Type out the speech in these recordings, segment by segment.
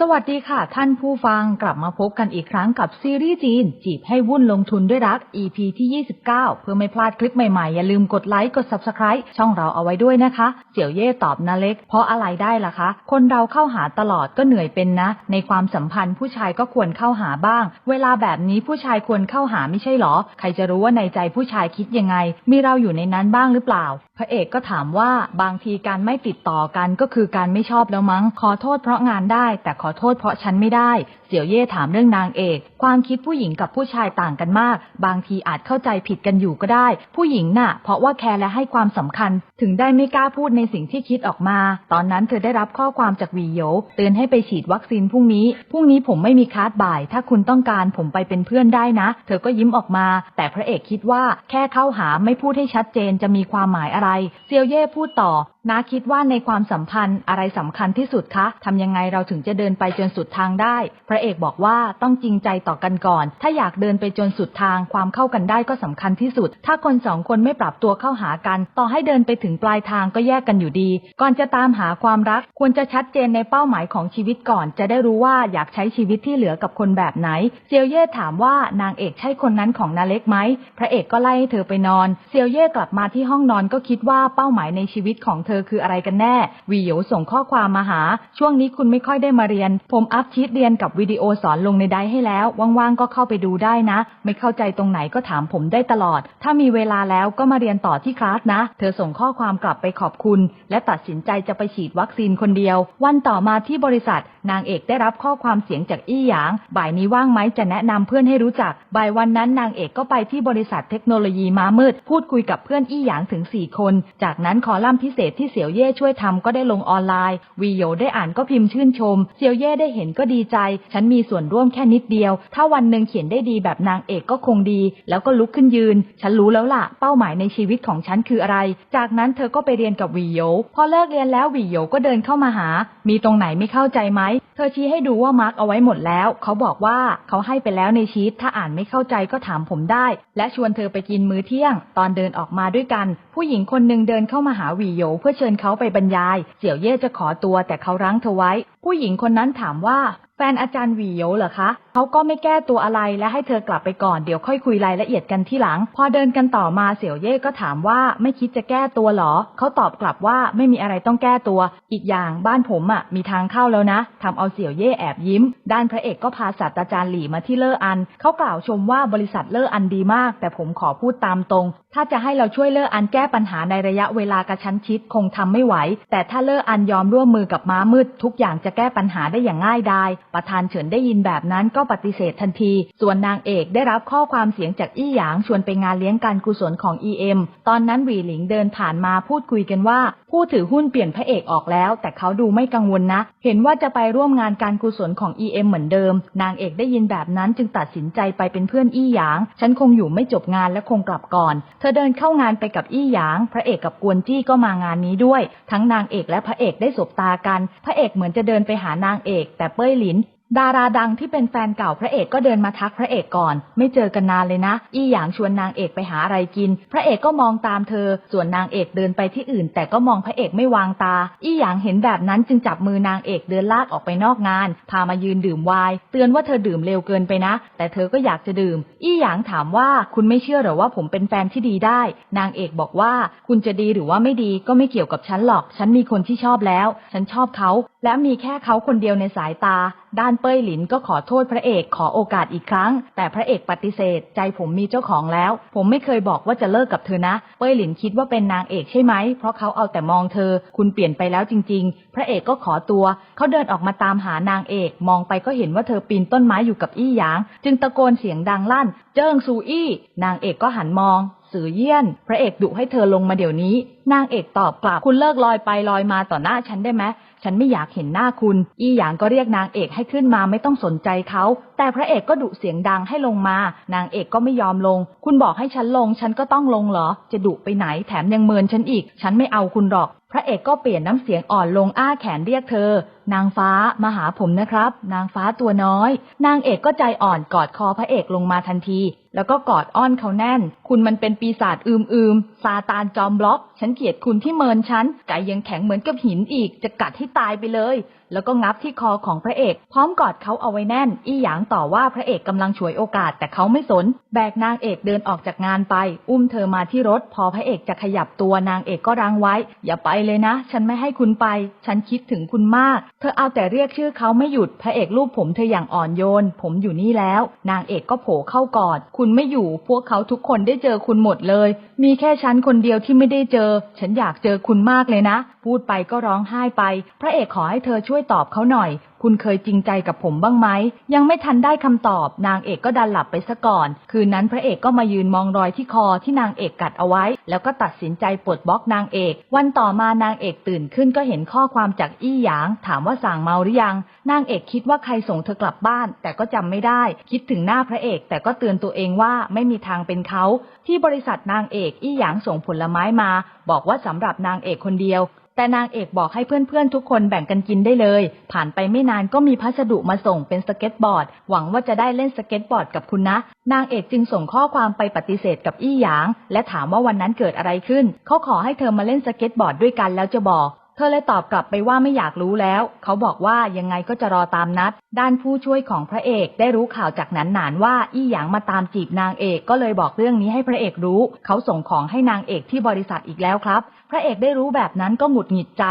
สวัสดีค่ะ ท่านผู้ฟังกลับมาพบกันอีกครั้งกับซีรีส์จีน จีบให้วุ่นลงทุนด้วยรัก EP ที่ 29 เพื่อไม่พลาดคลิปใหม่ๆ อย่าลืมกดไลค์กด Subscribe ช่องเราเอาไว้ด้วยนะคะ เสี่ยวเย่ตอบนาเล็ก เพราะอะไรได้ล่ะคะ คนเราเข้าหาตลอดก็เหนื่อยเป็นนะ ในความสัมพันธ์ผู้ชายก็ควรเข้าหาบ้าง เวลาแบบนี้ผู้ชายควรเข้าหาไม่ใช่หรอ ใครจะรู้ว่าในใจผู้ชายคิดยังไง มีเราอยู่ในนั้นบ้างหรือเปล่าพระเอกก็ถามว่าบางทีการไม่ติดต่อกันก็คือการไม่ชอบแล้วมั้งขอโทษเพราะงานได้แต่อโทษเพราะฉันไม่ได้ เสี่ยวเย่ถามเรื่องนางเอก ความคิดผู้หญิงกับผู้ชายต่างกันมาก บางทีอาจเข้าใจผิดกันอยู่ก็ได้ ผู้หญิงน่ะ เพราะว่าแคร์และให้ความสำคัญ ถึงได้ไม่กล้าพูดในสิ่งที่คิดออกมา ตอนนั้นเธอได้รับข้อความจากวีโยเตือนให้ไปฉีดวัคซีนพรุ่งนี้ พรุ่งนี้ผมไม่มีคาสบ่าย ถ้าคุณต้องการผมไปเป็นเพื่อนได้นะ เธอก็ยิ้มออกมา แต่พระเอกคิดว่าแค่เข้าหาไม่พูดให้ชัดเจนจะมีความหมายอะไร เซียวเย่พูดต่อ นาคิดว่าในความสัมพันธ์อะไรสำคัญที่สุดคะทำยังไงเราถึงจะเดินไปจนสุดทางได้ พระเอกบอกว่าต้องจริงใจต่อกันก่อน ถ้าอยากเดินไปจนสุดทาง ความเข้ากันได้ก็สำคัญที่สุด ถ้าคนสองคนไม่ปรับตัวเข้าหากัน ต่อให้เดินไปถึงปลายทางก็แยกกันอยู่ดี ก่อนจะตามหาความรัก ควรจะชัดเจนในเป้าหมายของชีวิตก่อน จะได้รู้ว่าอยากใช้ชีวิตที่เหลือกับคนแบบไหน เซียวเย่ถามว่านางเอกใช่คนนั้นของนาเล็กไหมพระเอกก็ไล่ให้เธอไปนอน เซียวเย่กลับมาที่ห้องนอนก็คิดว่าเป้าหมายในชีวิตของเธออคืออะไรกันแน่วีโยส่งข้อความมาหา ช่วงนี้คุณไม่ค่อยได้มาเรียน ผมอัพชีตเรียนกับวิดีโอสอนลงในไดให้แล้ว ว่างๆก็เข้าไปดูได้นะ ไม่เข้าใจตรงไหนก็ถามผมได้ตลอด ถ้ามีเวลาแล้วก็มาเรียนต่อที่คลาสนะ เธอส่งข้อความกลับไปขอบคุณ และตัดสินใจจะไปฉีดวัคซีนคนเดียว วันต่อมาที่บริษัท นางเอกได้รับข้อความเสียงจากอี้หยาง บ่ายนี้ว่างไหมจะแนะนำเพื่อนให้รู้จัก บ่ายวันนั้นนางเอกก็ไปที่บริษัทเทคโนโลยีม้ามืด พูดคุยกับเพื่อนอี้หยางถึง 4 คน จากนั้นคอลัมน์พิเศษที่เสี่ยวเย่ช่วยทำก็ได้ลงออนไลน์ วีโยได้อ่านก็พิมพ์ชื่นชม เสี่ยวเย่ได้เห็นก็ดีใจ ฉันมีส่วนร่วมแค่นิดเดียว ถ้าวันหนึ่งเขียนได้ดีแบบนางเอกก็คงดี แล้วก็ลุกขึ้นยืน ฉันรู้แล้วล่ะ เป้าหมายในชีวิตของฉันคืออะไร จากนั้นเธอก็ไปเรียนกับวีโยพอเลิกเรียนแล้ววีโยก็เดินเข้ามาหา มีตรงไหนไม่เข้าใจไหม เธอชี้ให้ดูว่ามาร์กเอาไว้หมดแล้ว เขาบอกว่าเขาให้ไปแล้วในชีตถ้าอ่านไม่เข้าใจก็ถามผมได้ และชวนเธอไปกินมื้อเที่ยง ตอนเดินออกมาด้วยกัน ผู้หญิงคนหนึ่งเดินเข้ามาหาวีโยเพื่อเชิญเขาไปบรรยาย เสี่ยวเย่จะขอตัวแต่เขารั้งเธอไว้ ผู้หญิงคนนั้นถามว่า แฟนอาจารย์หวีโยเหรอคะเขาก็ไม่แก้ตัวอะไรและให้เธอกลับไปก่อนเดี๋ยวค่อยคุยรายละเอียดกันที่หลัง พอเดินกันต่อมาเสี่ยวเย่ก็ถามว่าไม่คิดจะแก้ตัวหรอเขาตอบกลับว่าไม่มีอะไรต้องแก้ตัว อีกอย่างบ้านผมอะมีทางเข้าแล้วนะทำเอาเสี่ยวเย่แอบยิ้ม ด้านพระเอกก็พาศาสตราจารย์หลี่มาที่เลออันเขากล่าวชมว่าบริษัทเลออันดีมาก แต่ผมขอพูดตามตรง ถ้าจะให้เราช่วยเลออันแก้ปัญหาในระยะเวลากระชั้นชิดคงทำไม่ไหว แต่ถ้าเลออันยอมร่วมมือกับม้ามืดทุกอย่างจะแก้ปัญหาได้อย่างง่ายดาย ประธานเฉินได้ยินแบบนั้นก็ปฏิเสธทันที ส่วนนางเอกได้รับข้อความเสียงจากอี้หยางชวนไปงานเลี้ยงการกุศลของ EM ตอนนั้นหวีหลิงเดินผ่านมาพูดคุยกันว่า ผู้ถือหุ้นเปลี่ยนพระเอกออกแล้ว แต่เขาดูไม่กังวลนะ เห็นว่าจะไปร่วมงานการกุศลของ EM เหมือนเดิม นางเอกได้ยินแบบนั้นจึงตัดสินใจไปเป็นเพื่อนอี้หยาง ฉันคงอยู่ไม่จบงานและคงกลับก่อน เธอเดินเข้างานไปกับอี้หยาง พระเอกกับกวนจี้ก็มางานนี้ด้วย ทั้งนางเอกและพระเอกได้สบตากัน พระเอกเหมือนจะเดินนไปหานางเอก แต่เป้ยหลิน ดาราดังที่เป็นแฟนเก่าพระเอกก็เดินมาทักพระเอกก่อน ไม่เจอกันนานเลยนะ อี้หยางชวนนางเอกไปหาอะไรกิน พระเอกก็มองตามเธอ ส่วนนางเอกเดินไปที่อื่น แต่ก็มองพระเอกไม่วางตา อี้หยางเห็นแบบนั้นจึงจับมือนางเอกเดินลากออกไปนอกงาน พามายืนดื่มไวน์เตือนว่าเธอดื่มเร็วเกินไปนะ แต่เธอก็อยากจะดื่ม อี้หยางถามว่าคุณไม่เชื่อหรอว่าผมเป็นแฟนที่ดีได้ นางเอกบอกว่า คุณจะดีหรือว่าไม่ดีก็ไม่เกี่ยวกับฉันหรอก ฉันมีคนที่ชอบแล้ว ฉันชอบเขา และมีแค่เขาคนเดียวในสายตา ด้านเป้ยหลินก็ขอโทษพระเอกขอโอกาสอีกครั้ง แต่พระเอกปฏิเสธ ใจผมมีเจ้าของแล้ว ผมไม่เคยบอกว่าจะเลิกกับเธอนะ เป้ยหลินคิดว่าเป็นนางเอกใช่ไหม เพราะเขาเอาแต่มองเธอ คุณเปลี่ยนไปแล้วจริง ๆ พระเอกก็ขอตัว เขาเดินออกมาตามหานางเอก มองไปก็เห็นว่าเธอปีนต้นไม้อยู่กับอี้หยาง จึงตะโกนเสียงดังลั่น เจิ้งซูอี้ นางเอกก็หันมอง สือเยี่ยน พระเอกดุให้เธอลงมาเดี๋ยวนี้ นางเอกตอบกลับคุณเลิกลอยไปลอยมาต่อหน้าฉันได้ไหมฉันไม่อยากเห็นหน้าคุณ อีหยางก็เรียกนางเอกให้ขึ้นมาไม่ต้องสนใจเขา แต่พระเอกก็ดุเสียงดังให้ลงมา นางเอกก็ไม่ยอมลง คุณบอกให้ฉันลง ฉันก็ต้องลงเหรอ จะดุไปไหนแถมยังเมินฉันอีก ฉันไม่เอาคุณหรอก พระเอกก็เปลี่ยนน้ำเสียงอ่อนลงอ้าแขนเรียกเธอนางฟ้ามาหาผมนะครับ นางฟ้าตัวน้อย นางเอกก็ใจอ่อนกอดคอพระเอกลงมาทันที แล้วก็กอดอ้อนเขาแน่น คุณมันเป็นปีศาจอืมอืมๆซาตานจอมบล็อก ฉันเกลียดคุณที่เมินฉันใจยังแข็งเหมือนกับหินอีก จะกัดให้ตายไปเลย แล้วก็งับที่คอของพระเอก พร้อมกอดเขาเอาไว้แน่น อี้หยางต่อว่าพระเอกกำลังฉวยโอกาสแต่เขาไม่สน แบกนางเอกเดินออกจากงานไป อุ้มเธอมาที่รถ พอพระเอกจะขยับตัวนางเอกก็รั้งไว้ อย่าไปเลยนะ ฉันไม่ให้คุณไป ฉันคิดถึงคุณมากเธอเอาแต่เรียกชื่อเขาไม่หยุด พระเอกรูปผมเธออย่างอ่อนโยน ผมอยู่นี่แล้ว นางเอกก็โผล่เข้ากอด คุณไม่อยู่ พวกเขาทุกคนได้เจอคุณหมดเลย มีแค่ฉันคนเดียวที่ไม่ได้เจอ ฉันอยากเจอคุณมากเลยนะ พูดไปก็ร้องไห้ไป พระเอกขอให้เธอช่วยตอบเขาหน่อย คุณเคยจริงใจกับผมบ้างไหม ยังไม่ทันได้คำตอบ นางเอกก็ดันหลับไปซะก่อน คืนนั้นพระเอกก็มายืนมองรอยที่คอที่นางเอกกัดเอาไว้ แล้วก็ตัดสินใจปลดบล็อกนางเอก วันต่อมานางเอกตื่นขึ้นก็เห็นข้อความจากอี้หยาง ถามว่าสั่งเมาหรือยัง นางเอกคิดว่าใครส่งเธอกลับบ้าน แต่ก็จำไม่ได้ คิดถึงหน้าพระเอก แต่ก็เตือนตัวเองว่าไม่มีทางเป็นเขาที่บริษัทนางเอกอี้หยางส่งผลไม้มา บอกว่าสำหรับนางเอกคนเดียวแต่นางเอกบอกให้เพื่อนๆทุกคนแบ่งกันกินได้เลย ผ่านไปไม่นานก็มีพัสดุมาส่งเป็นสเก็ตบอร์ด หวังว่าจะได้เล่นสเก็ตบอร์ดกับคุณนะ นางเอกจึงส่งข้อความไปปฏิเสธกับอี้หยาง และถามว่าวันนั้นเกิดอะไรขึ้น เขาขอให้เธอมาเล่นสเก็ตบอร์ดด้วยกันแล้วจะบอกเธอเลยตอบกลับไปว่าไม่อยากรู้แล้ว เขาบอกว่ายังไงก็จะรอตามนัด ด้านผู้ช่วยของพระเอกได้รู้ข่าวจากหนานหนานว่าอี้หยางมาตามจีบนางเอกก็เลยบอกเรื่องนี้ให้พระเอกรู้ เขาส่งของให้นางเอกที่บริษัทอีกแล้วครับ ระเอกได้รู้แบบนั้นก็หงุดหงิดใจ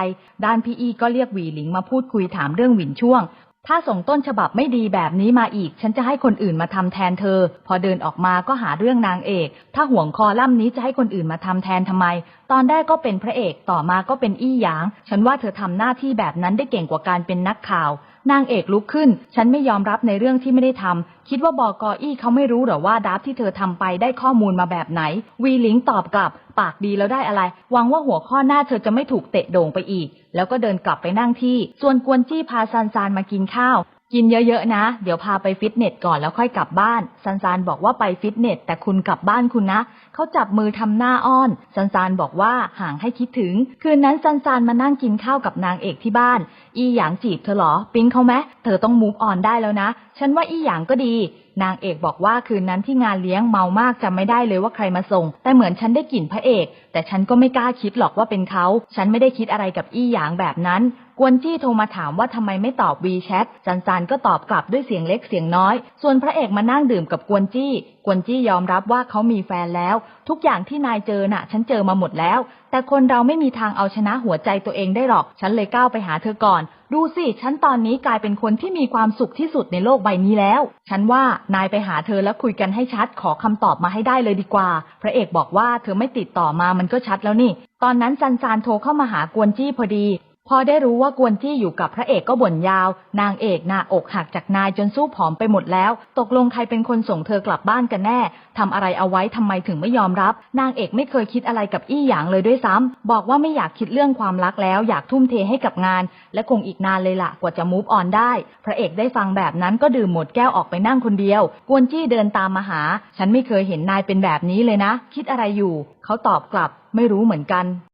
ด้านพี่อีก็เรียกหวีหลิงมาพูดคุยถามเรื่องหวินช่วง ถ้าส่งต้นฉบับไม่ดีแบบนี้มาอีก ฉันจะให้คนอื่นมาทำแทนเธอ พอเดินออกมาก็หาเรื่องนางเอก ถ้าห่วงคอล่มนี้จะให้คนอื่นมาทำแทนทำไม ตอนแรกก็เป็นพระเอกต่อมาก็เป็นอี้หยาง ฉันว่าเธอทำหน้าที่แบบนั้นได้เก่งกว่าการเป็นนักข่าว นางเอกลุกขึ้น ฉันไม่ยอมรับในเรื่องที่ไม่ได้ทำคิดว่าบอกออี้เขาไม่รู้หรอว่าดับที่เธอทำไปได้ข้อมูลมาแบบไหน วีหลิงตอบกลับ ปากดีแล้วได้อะไรหวังว่าหัวข้อหน้าเธอจะไม่ถูกเตะโด่งไปอีก แล้วก็เดินกลับไปนั่งที่ ส่วนกวนจี้พาซานซานมากินข้าว กินเยอะๆนะ เดี๋ยวพาไปฟิตเนสก่อนแล้วค่อยกลับบ้าน ซันซานบอกว่าไปฟิตเนสแต่คุณกลับบ้านคุณนะ เขาจับมือทำหน้าอ้อน ซันซานบอกว่าห่างให้คิดถึง คืนนั้นซันซานมานั่งกินข้าวกับนางเอกที่บ้าน อีหยางจีบเธอหรอ ปิ๊งเขาไหมเธอต้องมูฟออนได้แล้วนะ ฉันว่าอีหยางก็ดี นางเอกบอกว่าคืนนั้นที่งานเลี้ยงเมามากจำไม่ได้เลยว่าใครมาส่ง แต่เหมือนฉันได้กลิ่นพระเอก แต่ฉันก็ไม่กล้าคิดหรอกว่าเป็นเขา ฉันไม่ได้คิดอะไรกับอี้หยางแบบนั้นกวนจี้โทรมาถามว่าทำไมไม่ตอบวีแชทจันซานก็ตอบกลับด้วยเสียงเล็กเสียงน้อย ส่วนพระเอกมานั่งดื่มกับกวนจี้ กวนจี้ยอมรับว่าเขามีแฟนแล้ว ทุกอย่างที่นายเจอน่ะ ฉันเจอมาหมดแล้ว แต่คนเราไม่มีทางเอาชนะหัวใจตัวเองได้หรอก ฉันเลยก้าวไปหาเธอก่อน ดูสิฉันตอนนี้กลายเป็นคนที่มีความสุขที่สุดในโลกใบนี้แล้ว ฉันว่านายไปหาเธอแล้วคุยกันให้ชัดขอคำตอบมาให้ได้เลยดีกว่า พระเอกบอกว่าเธอไม่ติดต่อมามันก็ชัดแล้วนี่ ตอนนั้นซันซานโทรเข้ามาหากวนจี้พอดี พอได้รู้ว่ากวนจี้อยู่กับพระเอกก็บ่นยาว นางเอกหน้าอกหักจากนายจนสู้ผอมไปหมดแล้ว ตกลงใครเป็นคนส่งเธอกลับบ้านกันแน่ทำอะไรเอาไว้ทำไมถึงไม่ยอมรับ นางเอกไม่เคยคิดอะไรกับอี้หยางเลยด้วยซ้ำบอกว่าไม่อยากคิดเรื่องความรักแล้ว อยากทุ่มเทให้กับงาน และคงอีกนานเลยล่ะกว่าจะมูฟออนได้ พระเอกได้ฟังแบบนั้นก็ดื่มหมดแก้วออกไปนั่งคนเดียว กวนจี้เดินตามมาหา ฉันไม่เคยเห็นนายเป็นแบบนี้เลยนะ คิดอะไรอยู่ เขาตอบกลับ ไม่รู้เหมือนกัน